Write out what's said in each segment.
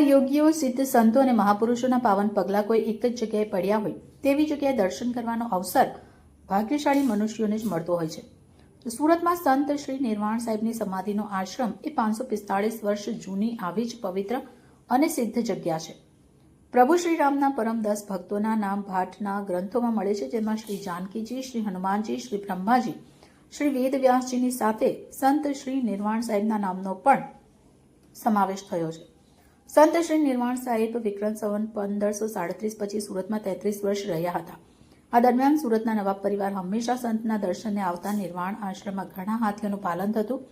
યોગીઓ સિદ્ધ સંતો અને મહાપુરુષોના પાવન પગલાં કોઈ એક જ જગ્યાએ પડ્યા હોય, તેવી જગ્યાએ દર્શન કરવાનો અવસર ભાગ્યશાળી મનુષ્યોને જ મળતો હોય છે. સુરતમાં સંત શ્રી નિર્વાણ સાહેબની સમાધિનો આશ્રમ એ પાંચસો પિસ્તાળીસ વર્ષ જૂની આવી જ પવિત્ર અને સિદ્ધ જગ્યા છે. પ્રભુ શ્રી રામના પરમ દસ ભક્તોના નામ ભાટના ગ્રંથોમાં મળે છે, જેમાં શ્રી જાનકીજી, શ્રી હનુમાનજી, શ્રી બ્રહ્માજી, શ્રી વેદવ્યાસજીની સાથે સંત શ્રી નિર્વાણ સાહેબના નામનો પણ સમાવેશ થયો છે. સંત શ્રી નિર્વાણ સાહેબ વિક્રમ સંવન પંદરસો સાડત્રીસ પછી સુરતમાં તેત્રીસ વર્ષ રહ્યા હતા. આ દરમિયાન સુરતના નવાબ પરિવાર હંમેશા સંતના દર્શનને આવતા નિર્વાણ આશ્રમમાં ઘણા હાથીઓનું પાલન થતું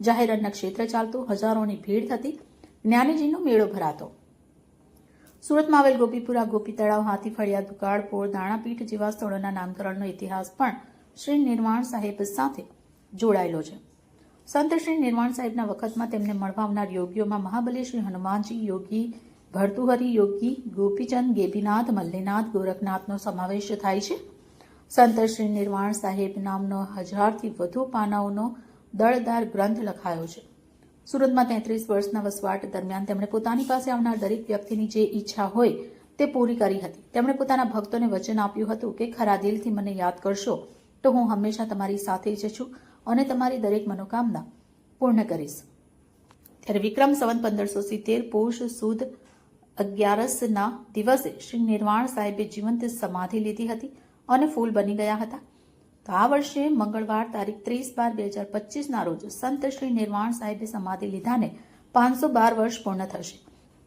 જાહેર અન્ન ક્ષેત્ર ચાલતું, હજારોની ભીડ થતી, જ્ઞાનીજીનો મેળો ભરાતો. સુરતમાં આવેલ ગોપીપુરા ગોપી તળાવ હાથી ફળિયા દુકાળ, પોળ, દાણાપીઠ જેવા સ્થળોના નામકરણનો ઇતિહાસ પણ શ્રી નિર્વાણ સાહેબ સાથે જોડાયેલો છે. સંત શ્રી નિર્વાણ સાહેબના વખતમાં તેમને મળવા આવનાર યોગીઓમાં મહાબલી શ્રી હનુમાનજી, યોગી ભર્તુહરી, યોગી ગોપીચંદ, ગેપીનાથ, મલ્લીનાથ, ગોરખનાથનો સમાવેશ થાય છે. સંત શ્રી નિર્વાણ સાહેબ નામનો હજારથી વધુ પાનાઓનો દળદાર ગ્રંથ લખાયો છે. સુરતમાં તેત્રીસ વર્ષના વસવાટ દરમિયાન તેમણે પોતાની પાસે આવનાર દરેક વ્યક્તિની જે ઈચ્છા હોય તે પૂરી કરી હતી. તેમણે પોતાના ભક્તોને વચન આપ્યું હતું કે, ખરા દિલથી મને યાદ કરશો તો હું હંમેશા તમારી સાથે જ છું. અને તમારી દરેક મનોકામના પૂર્ણ કરીશ. ત્યારે વિક્રમ સંવત પંદરસો સિત્તેર, પોષ, સુદ અગિયારસના દિવસે શ્રી નિર્વાણ સાહેબે જીવંત સમાધિ લીધી હતી અને ફૂલ બની ગયા હતા. તો આ વર્ષે મંગળવાર તારીખ ત્રીસ બાર બે હજાર પચીસના રોજ સંત શ્રી નિર્વાણ સાહેબે સમાધિ લીધાને પાંચસો બાર વર્ષ પૂર્ણ થશે.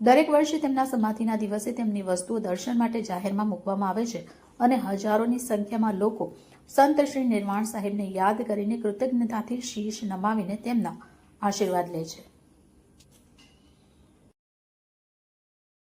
દરેક વર્ષે તેમના સમાધિના દિવસે તેમની વસ્તુઓ દર્શન માટે જાહેરમાં મૂકવામાં આવે છે અને હજારોની સંખ્યામાં લોકો સંત શ્રી નિર્વાણ સાહેબને યાદ કરીને કૃતજ્ઞતાથી શીશ નમાવીને તેમના આશીર્વાદ લે છે.